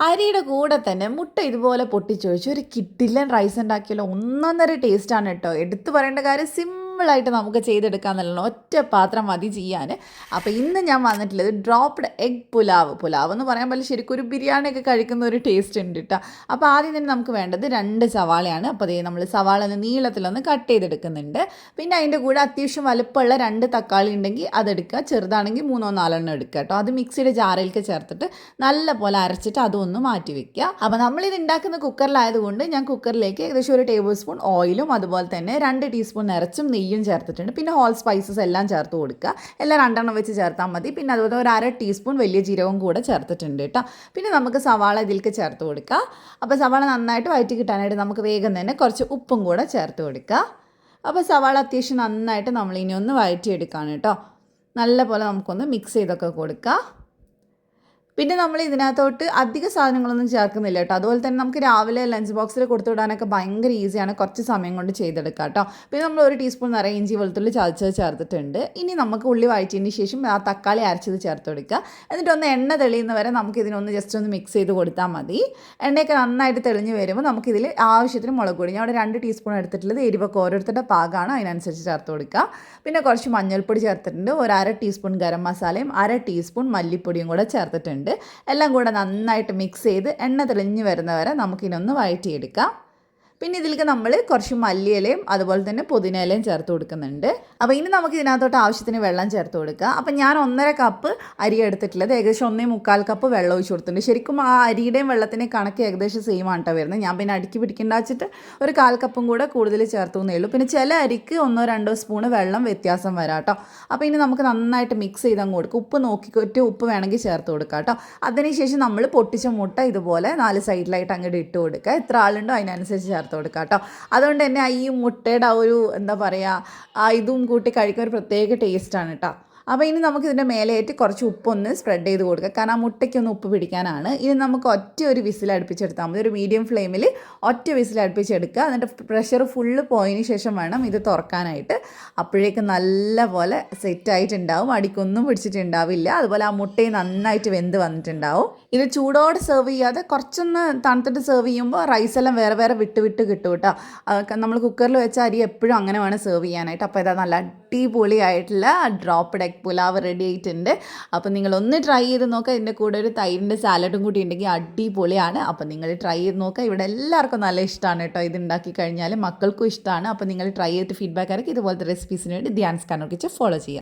അരിയുടെ കൂടെ തന്നെ മുട്ട ഇതുപോലെ പൊട്ടിച്ചൊഴിച്ച് ഒരു കിട്ടില്ലൻ റൈസ് ഉണ്ടാക്കിയാലോ ഒന്നൊന്നര ടേസ്റ്റാണ് കേട്ടോ. എടുത്തു പറയേണ്ട കാര്യം സിമ്പിളായിട്ട് നമുക്ക് ചെയ്തെടുക്കാമെന്നുള്ള ഒറ്റ പാത്രം മതി ചെയ്യാൻ. അപ്പോൾ ഇന്ന് ഞാൻ വന്നിട്ടുള്ളത് ഡ്രോപ്ഡ് എഗ് പുലാവ് പുലാവ് എന്ന് പറയാൻ പറ്റില്ല ശരിക്കും ഒരു ബിരിയാണിയൊക്കെ കഴിക്കുന്ന ഒരു ടേസ്റ്റ് ഉണ്ട് കേട്ടോ അപ്പോൾ ആദ്യം തന്നെ നമുക്ക് വേണ്ടത് രണ്ട് സവാളയാണ്. അപ്പോൾ അതേ നമ്മൾ സവാള ഒന്ന് നീളത്തിലൊന്ന് കട്ട് ചെയ്തെടുക്കുന്നുണ്ട്. പിന്നെ അതിന്റെ കൂടെ അത്യാവശ്യം വലുപ്പമുള്ള രണ്ട് തക്കാളി ഉണ്ടെങ്കിൽ അതെടുക്കുക ചെറുതാണെങ്കിൽ മൂന്നോ നാലെണ്ണം എടുക്കുക കേട്ടോ അത് മിക്സിയുടെ ജാറയിലേക്ക് ചേർത്തിട്ട് നല്ല പോലെ അരച്ചിട്ട് അതൊന്ന് മാറ്റി വെക്കുക. അപ്പോൾ നമ്മളിത് ഉണ്ടാക്കുന്ന കുക്കറിലായതുകൊണ്ട് ഞാൻ കുക്കറിലേക്ക് ഏകദേശം ഒരു ടേബിൾ സ്പൂൺ ഓയിലും അതുപോലെ തന്നെ രണ്ട് ടീസ്പൂൺ നിറച്ചും നെയ്യും ചേർത്തിട്ടുണ്ട്. പിന്നെ ഹോൾ സ്പൈസസ് എല്ലാം ചേർത്ത് കൊടുക്കുക. എല്ലാം രണ്ടെണ്ണം വെച്ച് ചേർത്താൽ മതി. പിന്നെ അതുപോലെ ഒരു അര ടീസ്പൂൺ വലിയ ജീരകവും കൂടെ ചേർത്തിട്ടുണ്ട് കേട്ടോ. പിന്നെ നമുക്ക് സവാള ഇതിലേക്ക് ചേർത്ത് കൊടുക്കുക. അപ്പോൾ സവാള നന്നായിട്ട് വയറ്റി കിട്ടാനായിട്ട് നമുക്ക് വേഗം തന്നെ കുറച്ച് ഉപ്പും കൂടെ ചേർത്ത് കൊടുക്കുക. അപ്പോൾ സവാള അത്യാവശ്യം നന്നായിട്ട് നമ്മളിനി ഒന്ന് വഴറ്റിയെടുക്കുകയാണ് കേട്ടോ. നല്ലപോലെ നമുക്കൊന്ന് മിക്സ് ചെയ്തൊക്കെ കൊടുക്കുക. പിന്നെ നമ്മൾ ഇതിനകത്തോട്ട് അധിക സാധനങ്ങളൊന്നും ചേർക്കുന്നില്ല കേട്ടോ. അതുപോലെ തന്നെ നമുക്ക് രാവിലെ ലഞ്ച് ബോക്സിൽ കൊടുത്തു വിടാനൊക്കെ ഭയങ്കര ഈസിയാണ് കുറച്ച് സമയം കൊണ്ട് ചെയ്തെടുക്കുക കേട്ടോ. പിന്നെ നമ്മൾ ഒരു ടീസ്പൂൺ നിറയെ ഇഞ്ചി വെളുത്തുള്ളി ചതച്ചത് ചേർത്തിട്ടുണ്ട്. ഇനി നമുക്ക് ഉള്ളി വഴറ്റിയതിന് ശേഷം ആ തക്കാളി അരച്ചത് ചേർത്ത് കൊടുക്കുക. എന്നിട്ട് ഒന്ന് എണ്ണ തെളിയുന്ന വരെ നമുക്ക് ഇതിനൊന്ന് ജസ്റ്റ് ഒന്ന് മിക്സ് ചെയ്ത് കൊടുത്താൽ മതി. എണ്ണയൊക്കെ നന്നായിട്ട് തെളിഞ്ഞ് വരുമ്പോൾ നമുക്കിതിൽ ആവശ്യത്തിന് മുളക് പൊടി. ഞാൻ അവിടെ രണ്ട് ടീസ്പൂൺ എടുത്തിട്ടുള്ളത് എരിവൊക്കെ ഓരോരുത്തരുടെ പാകമാണ് അതിനനുസരിച്ച് ചേർത്ത് കൊടുക്കുക. പിന്നെ കുറച്ച് മഞ്ഞൾപ്പൊടി ചേർത്തിട്ടുണ്ട്. ഒരു അര ടീസ്പൂൺ ഗരം മസാലയും അര ടീസ്പൂൺ മല്ലിപ്പൊടിയും കൂടെ ചേർത്തിട്ടുണ്ട്. എല്ലാം കൂടെ നന്നായിട്ട് മിക്സ് ചെയ്ത് എണ്ണ തെളിഞ്ഞ് വരുന്നവരെ നമുക്കിനൊന്ന് വഴറ്റിയെടുക്കാം. പിന്നെ ഇതിലേക്ക് നമ്മൾ കുറച്ച് മല്ലിയിലയും അതുപോലെ തന്നെ പുതിനയിലയും ചേർത്ത് കൊടുക്കുന്നുണ്ട്. അപ്പോൾ ഇനി നമുക്ക് ഇതിനകത്തോട്ട് ആവശ്യത്തിന് വെള്ളം ചേർത്ത് കൊടുക്കുക. അപ്പോൾ ഞാൻ ഒന്നര കപ്പ് അരി എടുത്തിട്ടുള്ളത് ഏകദേശം ഒന്നേ മുക്കാൽ കപ്പ് വെള്ളം ഒഴിച്ച് കൊടുത്തിട്ടുണ്ട്. ശരിക്കും ആ അരിയുടെയും വെള്ളത്തിന്റെയും കണക്ക് ഏകദേശം സെയിം ആണ്ട്ടോ വരുന്നത്. ഞാൻ പിന്നെ അടുക്കി പിടിക്കേണ്ട വെച്ചിട്ട് ഒരു കാൽ കപ്പും കൂടെ കൂടുതൽ ചേർത്തു എന്നേ ഉള്ളൂ. പിന്നെ ചില അരിക്ക് ഒന്നോ രണ്ടോ സ്പൂണ് വെള്ളം വ്യത്യാസം വരാം കേട്ടോ അപ്പോൾ ഇനി നമുക്ക് നന്നായിട്ട് മിക്സ് ചെയ്ത് അങ്ങ് കൊടുക്കും ഉപ്പ് നോക്കിക്കൊറ്റ ഉപ്പ് വേണമെങ്കിൽ ചേർത്ത് കൊടുക്കുക കേട്ടോ അതിനുശേഷം നമ്മൾ പൊട്ടിച്ച മുട്ട ഇതുപോലെ നാല് സൈഡിലായിട്ട് അങ്ങോട്ട് ഇട്ട് കൊടുക്കുക. എത്ര ആളുണ്ടോ അതിനനുസരിച്ച് ചേർത്ത് കൊടുക്കുക കേട്ടോ. അതുകൊണ്ട് തന്നെ ഈ മുട്ടയുടെ ആ ഒരു എന്താ പറയുക ആ ഇതും കൂട്ടി കഴിക്കാൻ ഒരു പ്രത്യേക ടേസ്റ്റാണ് കേട്ടോ. അപ്പോൾ ഇനി നമുക്ക് ഇതിന്റെ മേലെയായിട്ട് കുറച്ച് ഉപ്പൊന്ന് സ്പ്രെഡ് ചെയ്ത് കൊടുക്കുക. കാരണം ആ മുട്ടയ്ക്കൊന്ന് ഉപ്പ് പിടിക്കാനാണ്. ഇനി നമുക്ക് ഒറ്റ ഒരു വിസിൽ അടുപ്പിച്ചെടുത്താൽ മതി. ഒരു മീഡിയം ഫ്ലെയിമിൽ ഒറ്റ വിസിൽ അടുപ്പിച്ചെടുക്കുക. എന്നിട്ട് പ്രഷർ ഫുള്ള് പോയതിന് ശേഷം വേണം ഇത് തുറക്കാനായിട്ട്. അപ്പോഴേക്ക് നല്ല പോലെ സെറ്റായിട്ടുണ്ടാവും അടിക്കൊന്നും പിടിച്ചിട്ടുണ്ടാവില്ല. അതുപോലെ ആ മുട്ടയും നന്നായിട്ട് വെന്ത് വന്നിട്ടുണ്ടാവും. ഇത് ചൂടോടെ സെർവ് ചെയ്യാതെ കുറച്ചൊന്ന് തണുത്തിട്ട് സെർവ് ചെയ്യുമ്പോൾ റൈസ് എല്ലാം വേറെ വേറെ വിട്ട് വിട്ട് കിട്ടും കേട്ടോ. നമ്മൾ കുക്കറിൽ വെച്ച അരി എപ്പോഴും അങ്ങനെ വേണം സെർവ് ചെയ്യാനായിട്ട്. അപ്പോൾ ഇതാ നല്ല അടിപൊളിയായിട്ടുള്ള ഡ്രോപ്പ് എഗ് പുലാവ് റെഡി ആയിട്ടുണ്ട്. അപ്പോൾ നിങ്ങളൊന്ന് ട്രൈ ചെയ്ത് നോക്കുക ഇതിന്റെ കൂടെ ഒരു തൈരിന്റെ സാലഡും കൂടി ഉണ്ടെങ്കിൽ അടിപൊളിയാണ്. അപ്പോൾ നിങ്ങൾ ട്രൈ ചെയ്ത് നോക്കുക ഇവിടെ എല്ലാവർക്കും നല്ല ഇഷ്ടമാണ് കേട്ടോ ഇത് ഉണ്ടാക്കി കഴിഞ്ഞാൽ മക്കൾക്കും ഇഷ്ടമാണ് അപ്പോൾ നിങ്ങൾ ട്രൈ ചെയ്തിട്ട് ഫീഡ്ബാക്ക് ആയിരിക്കും ഇതുപോലത്തെ റെസിപ്പീസിന് വേണ്ടി ധ്യാൻസ് കണ്ണോക്കിച്ച് ഫോളോ ചെയ്യുക